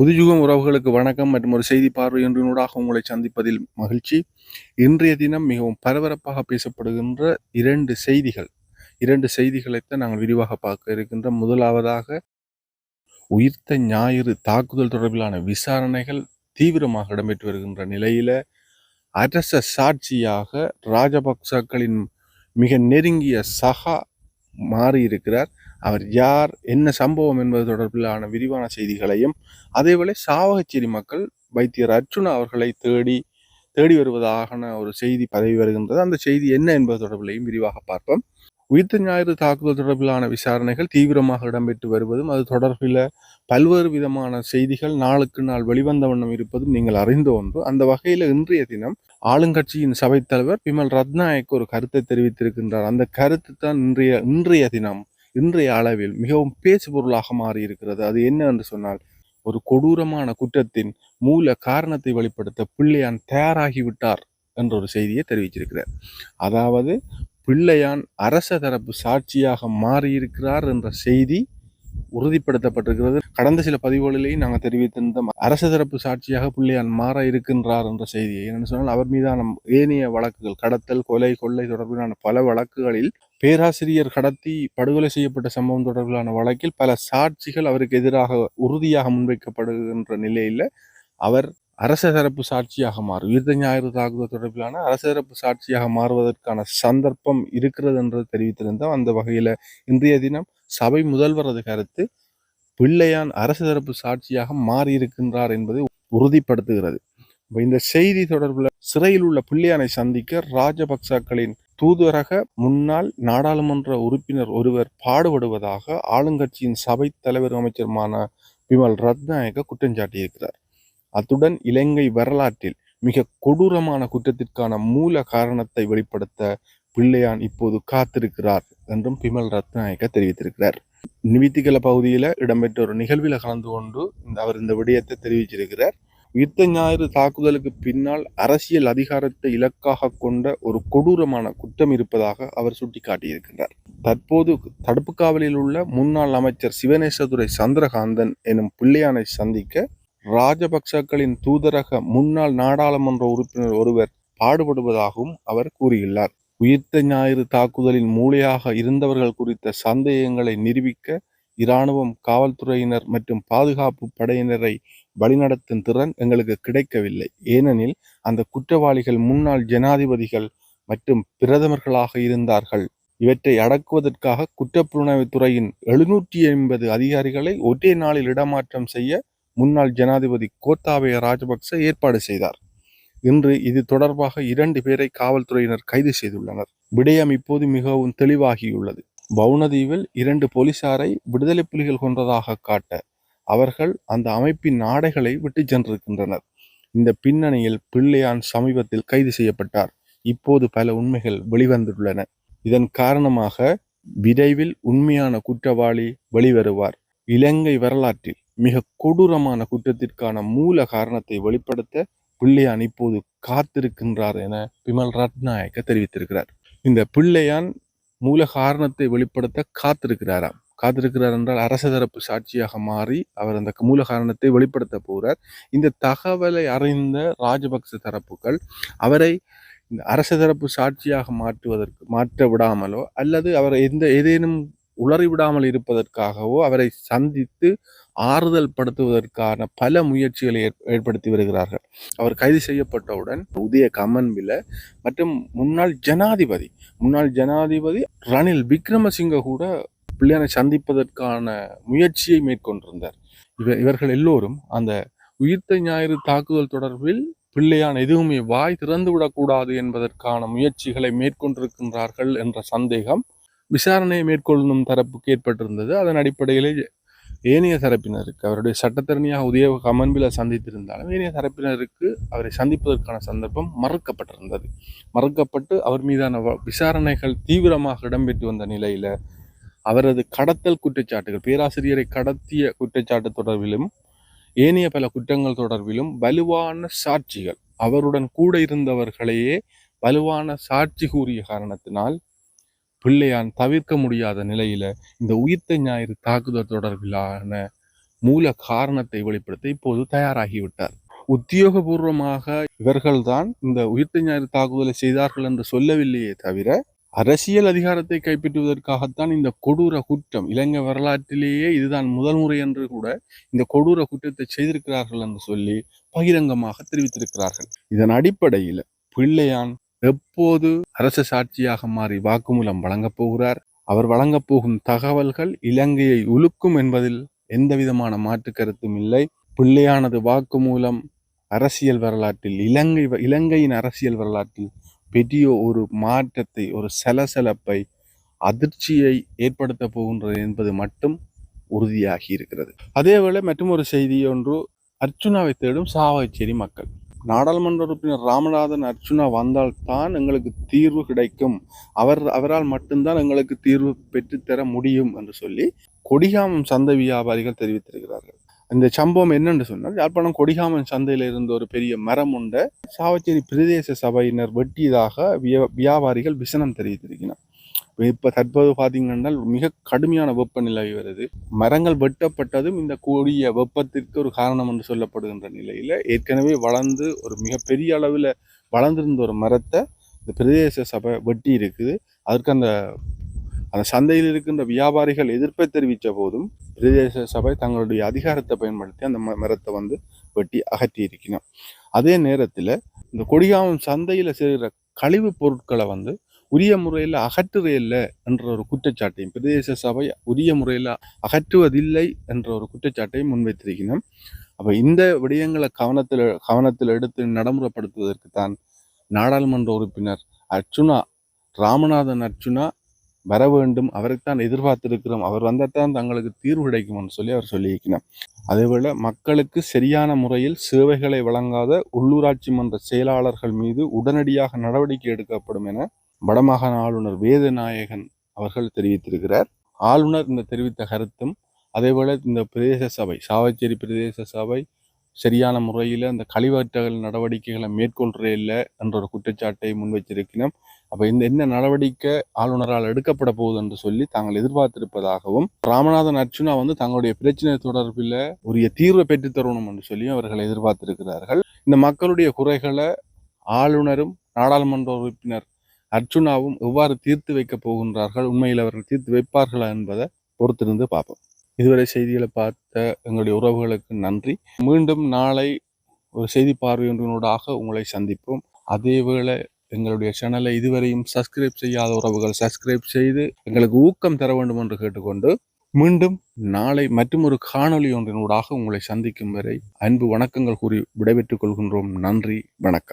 புதுயுகம் உறவுகளுக்கு வணக்கம் மற்றும் ஒரு செய்தி பார்வை ஒன்றினூடாக உங்களை சந்திப்பதில் மகிழ்ச்சி. இன்றைய தினம் மிகவும் பரபரப்பாக பேசப்படுகின்ற இரண்டு செய்திகள். இரண்டு செய்திகளைத்தான் நாங்கள் விரிவாக பார்க்க இருக்கின்ற முதலாவதாக உயிர்த்த ஞாயிறு தாக்குதல் தொடர்பிலான விசாரணைகள் தீவிரமாக இடம்பெற்று வருகின்ற நிலையில அரச சாட்சியாக ராஜபக்சக்களின் மிக நெருங்கிய சகா மாறியிருக்கிறார். அவர் யார் என்ன சம்பவம் என்பது தொடர்பிலான விரிவான செய்திகளையும் அதேவேளை சாவகச்சேரி மக்கள் வைத்தியர் அர்ச்சுனா அவர்களை தேடி தேடி வருவதாகன ஒரு செய்தி பதவி வருகின்றது. அந்த செய்தி என்ன என்பது தொடர்பிலையும் விரிவாக பார்ப்போம். உயிர்த்த ஞாயிறு தாக்குதல் தொடர்பிலான விசாரணைகள் தீவிரமாக இடம்பெற்று வருவதும் அது தொடர்பில் பல்வேறு விதமான செய்திகள் நாளுக்கு நாள் வெளிவந்த வண்ணம் இருப்பதும் நீங்கள் அறிந்த ஒன்று. அந்த வகையில் இன்றைய தினம் ஆளுங்கட்சியின் சபைத் தலைவர் பிமல் ரத்நாயக் ஒரு கருத்தை தெரிவித்திருக்கின்றார். அந்த கருத்து தான் இன்றைய இன்றைய தினம் இன்றைய அளவில் மிகவும் பேச்சு பொருளாக மாறிருக்கிறது அது என்ன என்று சொன்னால் ஒரு கொடூரமான குற்றத்தின் மூல காரணத்தை வெளிப்படுத்த பிள்ளையான் தயாராகிவிட்டார் என்ற ஒரு செய்தியை தெரிவிச்சிருக்கிறார் அதாவது பிள்ளையான் அரச தரப்பு சாட்சியாக மாறியிருக்கிறார் என்ற செய்தி உறுதிப்படுத்தப்பட்டிருக்கிறது. கடந்த சில பதிவுகளிலேயும் நாங்கள் தெரிவித்திருந்த அரசு தரப்பு சாட்சியாக பிள்ளையான் மாற இருக்கின்றார் என்ற செய்தியை. என்னென்னு சொன்னால் அவர் மீதான ஏனைய வழக்குகள் கடத்தல் கொலை கொள்ளை தொடர்பிலான பல வழக்குகளில் பேராசிரியர் கடத்தி படுகொலை செய்யப்பட்ட சம்பவம் தொடர்பிலான வழக்கில் பல சாட்சிகள் அவருக்கு எதிராக உறுதியாக முன்வைக்கப்படுகின்ற நிலையில் அவர் அரச தரப்பு சாட்சியாக மாறும். உயிர்த்த ஞாயிறு தாக்குதல் தொடர்பிலான அரச தரப்பு சாட்சியாக மாறுவதற்கான சந்தர்ப்பம் இருக்கிறது என்று தெரிவித்திருந்தோம் அந்த வகையில் இன்றைய தினம் சபை முதல்வரது கருத்து பிள்ளையான் அரசு தரப்பு சாட்சியாக மாறியிருக்கின்றார் என்பதை உறுதிப்படுத்துகிறது. இந்த செய்தி தொடர்பில் சிறையில் உள்ள பிள்ளையானை சந்திக்க ராஜபக்சக்களின் தூதரக முன்னாள் நாடாளுமன்ற உறுப்பினர் ஒருவர் பாடுபடுவதாக ஆளுங்கட்சியின் சபை தலைவர் அமைச்சருமான விமல் ரத்நாயக குற்றம் சாட்டியிருக்கிறார். அத்துடன் இலங்கை வரலாற்றில் மிக கொடூரமான குற்றத்திற்கான மூல காரணத்தை வெளிப்படுத்த பிள்ளையான் இப்போது காத்திருக்கிறார் என்றும் பிமல் ரத்நாயக்க தெரிவித்திருக்கிறார். நிவித்திகல பகுதியில் இடம்பெற்ற ஒரு நிகழ்வில் கலந்து கொண்டு அவர் இந்த விடயத்தை தெரிவிச்சிருக்கிறார். யுத்த ஞாயிறு தாக்குதலுக்கு பின்னால் அரசியல் அதிகாரத்தை இலக்காக கொண்ட ஒரு கொடூரமான குற்றம் இருப்பதாக அவர் சுட்டிக்காட்டியிருக்கின்றார் தற்போது தடுப்பு காவலில் உள்ள முன்னாள் அமைச்சர் சிவனேசதுரை சந்திரகாந்தன் எனும் பிள்ளையானை சந்திக்க ராஜபக்சக்களின் தூதரக முன்னாள் நாடாளுமன்ற உறுப்பினர் ஒருவர் பாடுபடுவதாகவும் அவர் கூறியுள்ளார். உயிர்த்த ஞாயிறு தாக்குதலின் மூளையாக இருந்தவர்கள் குறித்த சந்தேகங்களை நிரூபிக்க இராணுவம் காவல்துறையினர் மற்றும் பாதுகாப்பு படையினரை வழிநடத்தும் திறன் எங்களுக்கு கிடைக்கவில்லை. ஏனெனில் அந்த குற்றவாளிகள் முன்னாள் ஜனாதிபதிகள் மற்றும் பிரதமர்களாக இருந்தார்கள். இவற்றை அடக்குவதற்காக குற்றப்புலனாய்வு துறையின் எழுநூற்றி ஐம்பது அதிகாரிகளை ஒரே நாளில் இடமாற்றம் செய்ய முன்னாள் ஜனாதிபதி கோத்தாபய ராஜபக்ச ஏற்பாடு செய்தார். இன்று இது தொடர்பாக இரண்டு பேரை காவல்துறையினர் கைது செய்துள்ளனர். விடயம் இப்போது மிகவும் தெளிவாகியுள்ளது. பவுனதீவில் இரண்டு போலீசாரை விடுதலை புலிகள் கொன்றதாக காட்ட அவர்கள் அந்த அமைப்பின் ஆடைகளை விட்டு சென்றிருக்கின்றனர். இந்த பின்னணியில் பிள்ளையான் சமீபத்தில் கைது செய்யப்பட்டார். இப்போது பல உண்மைகள் வெளிவந்துள்ளன. இதன் காரணமாக விரைவில் உண்மையான குற்றவாளி வெளிவருவார். இலங்கை வரலாற்றில் மிக கொடூரமான குற்றத்திற்கான மூல காரணத்தை வெளிப்படுத்த பிள்ளையான் இப்போது காத்திருக்கின்றார் என பிமல் ரத்நாயக்க தெரிவித்திருக்கிறார். இந்த பிள்ளையான் மூல காரணத்தை வெளிப்படுத்த காத்திருக்கிறாராம். காத்திருக்கிறார் என்றால் அரச தரப்பு சாட்சியாக மாறி அவர் அந்த மூல காரணத்தை வெளிப்படுத்த போகிறார் இந்த தகவலை அறிந்த ராஜபக்ச தரப்புகள் அவரை இந்த அரச தரப்பு சாட்சியாக மாற்றுவதற்கு மாற்ற விடாமலோ அல்லது அவர் எந்த ஏதேனும் உளறிவிடாமல் இருப்பதற்காகவோ அவரை சந்தித்து ஆறுதல் படுத்துவதற்கான பல முயற்சிகளை ஏற்படுத்தி வருகிறார்கள். அவர் கைது செய்யப்பட்டவுடன் உதய கமன்வில மற்றும் முன்னாள் ஜனாதிபதி முன்னாள் ஜனாதிபதி ரணில் விக்ரமசிங்க கூட பிள்ளையனை சந்திப்பதற்கான முயற்சியை மேற்கொண்டிருந்தார். இவ இவர்கள் எல்லோரும் அந்த உயிர்த்த ஞாயிறு தாக்குதல் தொடர்பில் பிள்ளையான் எதுவுமே வாய் திறந்து விடக்கூடாது என்பதற்கான முயற்சிகளை மேற்கொண்டிருக்கின்றார்கள் என்ற சந்தேகம் விசாரணையை மேற்கொள்ளும் தரப்புக்கு ஏற்பட்டிருந்தது. அதன் அடிப்படையில் ஏனைய தரப்பினருக்கு அவருடைய சட்டத்தரணியாக உதய கமன்பில சந்தித்திருந்தாலும் ஏனைய தரப்பினருக்கு அவரை சந்திப்பதற்கான சந்தர்ப்பம் மறுக்கப்பட்டிருந்தது. மறுக்கப்பட்டு அவர் மீதான விசாரணைகள் தீவிரமாக இடம்பெற்று வந்த நிலையில் அவரது கடத்தல் குற்றச்சாட்டுகள் பேராசிரியரை கடத்திய குற்றச்சாட்டு தொடர்பிலும் ஏனைய பல குற்றங்கள் தொடர்பிலும் வலுவான சாட்சிகள் அவருடன் கூட இருந்தவர்களையே வலுவான சாட்சி கூறிய காரணத்தினால் பிள்ளையான் தவிர்க்க முடியாத நிலையில இந்த உயிர்த்த ஞாயிறு தாக்குதல் தொடர்பிலான மூல காரணத்தை வெளிப்படுத்த இப்போது தயாராகிவிட்டார். உத்தியோகபூர்வமாக இவர்கள்தான் இந்த உயிர்த்த ஞாயிறு தாக்குதலை செய்தார்கள் என்று சொல்லவில்லையே தவிர அரசியல் அதிகாரத்தை கைப்பற்றுவதற்காகத்தான் இந்த கொடூர குற்றம் இலங்கை வரலாற்றிலேயே இதுதான் முதல் முறை என்று கூட இந்த கொடூர குற்றத்தை செய்திருக்கிறார்கள் என்று சொல்லி பகிரங்கமாக தெரிவித்திருக்கிறார்கள். இதன் அடிப்படையில் பிள்ளையான் எப்போது அரச சாட்சியாக மாறி வாக்குமூலம் வழங்கப் போகிறார்? அவர் வழங்கப் போகும் தகவல்கள் இலங்கையை உலுக்கும் என்பதில் எந்த விதமான மாற்று கருத்தும் இல்லை. பிள்ளையானது வாக்குமூலம் அரசியல் வரலாற்றில் இலங்கை இலங்கையின் அரசியல் வரலாற்றில் பெரிய ஒரு மாற்றத்தை ஒரு சலசலப்பை அதிர்ச்சியை ஏற்படுத்த போகின்றது என்பது மட்டும் உறுதியாகி இருக்கிறது. அதேவேளை மற்றும் ஒரு செய்தி ஒன்று அர்ச்சுனாவை தேடும் சாவகச்சேரி மக்கள். நாடாளுமன்ற உறுப்பினர் ராமநாதன் அர்ச்சுனா வந்தால்தான் எங்களுக்கு தீர்வு கிடைக்கும். அவர் அவரால் மட்டும்தான் எங்களுக்கு தீர்வு பெற்றுத்தர முடியும் என்று சொல்லி கொடிகாமம் சந்தை வியாபாரிகள் தெரிவித்திருக்கிறார்கள். இந்த சம்பவம் என்னென்று சொன்னால் யாழ்ப்பாணம் கொடிகாமன் சந்தையில் இருந்த ஒரு பெரிய மரம் உண்ட. சாவச்சேரி பிரதேச சபையினர் வெட்டியதாக வியா- வியாபாரிகள் விசனம் தெரிவித்திருக்கிறார் இப்போ தற்போது பார்த்தீங்கன்னா மிக கடுமையான வெப்பநிலை வருது. மரங்கள் வெட்டப்பட்டதும் இந்த கூடிய வெப்பத்திற்கு ஒரு காரணம் என்று சொல்லப்படுகின்ற நிலையில் ஏற்கனவே வளர்ந்து ஒரு மிகப்பெரிய அளவில் வளர்ந்திருந்த ஒரு மரத்தை இந்த பிரதேச சபை வெட்டி இருக்குது. அதற்கு அந்த அந்த சந்தையில் இருக்கின்ற வியாபாரிகள் எதிர்ப்பை தெரிவித்த போதும் பிரதேச சபை தங்களுடைய அதிகாரத்தை பயன்படுத்தி அந்த ம- மரத்தை வந்து வெட்டி அகற்றி இருக்கணும் அதே நேரத்தில் இந்த கொடிகாமம் சந்தையில் செய்கிற கழிவுப் பொருட்களை வந்து உரிய முறையில் அகற்றுவதில்லை என்ற ஒரு குற்றச்சாட்டையும் பிரதேச சபை உரிய முறையில் அகற்றுவதில்லை என்ற ஒரு குற்றச்சாட்டையும் முன்வைத்திருக்கணும் அப்போ இந்த விடயங்களை கவனத்தில் கவனத்தில் எடுத்து நடைமுறைப்படுத்துவதற்கு தான் நாடாளுமன்ற உறுப்பினர் அர்ச்சுனா ராமநாதன் அர்ச்சுனா வர வேண்டும். அவரைத்தான் எதிர்பார்த்திருக்கிறோம். அவர் வந்தால்தான் தங்களுக்கு தீர்வு கிடைக்கும்னு சொல்லி அவர் சொல்லியிருக்கிறார். அதேபோல் மக்களுக்கு சரியான முறையில் சேவைகளை வழங்காத உள்ளூராட்சி மன்ற செயலாளர்கள் மீது உடனடியாக நடவடிக்கை எடுக்கப்படும் என வடமாகாண ஆளுநர் வேதநாயகன் அவர்கள் தெரிவித்திருக்கிறார். ஆளுநர் இந்த தெரிவித்த கருத்தும் அதேபோல இந்த பிரதேச சபை சாவச்சேரி பிரதேச சபை சரியான முறையில் அந்த கழிவற்றல் நடவடிக்கைகளை மேற்கொள்றே இல்லை என்ற ஒரு குற்றச்சாட்டை முன்வைச்சிருக்கிறோம் அப்போ இந்த என்ன நடவடிக்கை ஆளுநரால் எடுக்கப்பட போகுது என்று சொல்லி தாங்கள் எதிர்பார்த்திருப்பதாகவும் ராமநாதன் அர்ச்சுனா வந்து தங்களுடைய பிரச்சனை தொடர்பில் உரிய தீர்வை பெற்றுத் தரணும் என்று சொல்லி அவர்கள் எதிர்பார்த்திருக்கிறார்கள். இந்த மக்களுடைய குறைகளை ஆளுநரும் நாடாளுமன்ற உறுப்பினர் அர்ஜுனாவும் எவ்வாறு தீர்த்து வைக்கப் போகின்றார்கள்? உண்மையில் அவர்கள் தீர்த்து வைப்பார்களா என்பதை பொறுத்திருந்து பார்ப்போம். இதுவரை செய்திகளை பார்த்த எங்களுடைய உறவுகளுக்கு நன்றி. மீண்டும் நாளை ஒரு செய்தி பார்வையொன்றினூடாக உங்களை சந்திப்போம். அதேவேளை எங்களுடைய சேனலை இதுவரையும் சப்ஸ்கிரைப் செய்யாத உறவுகள் சப்ஸ்கிரைப் செய்து எங்களுக்கு ஊக்கம் தர வேண்டும் என்று கேட்டுக்கொண்டு மீண்டும் நாளை மற்றும் ஒரு காணொளி ஒன்றினூடாக உங்களை சந்திக்கும் வரை அன்பு வணக்கங்கள் கூறி விடைபெற்றுக் கொள்கின்றோம். நன்றி வணக்கம்.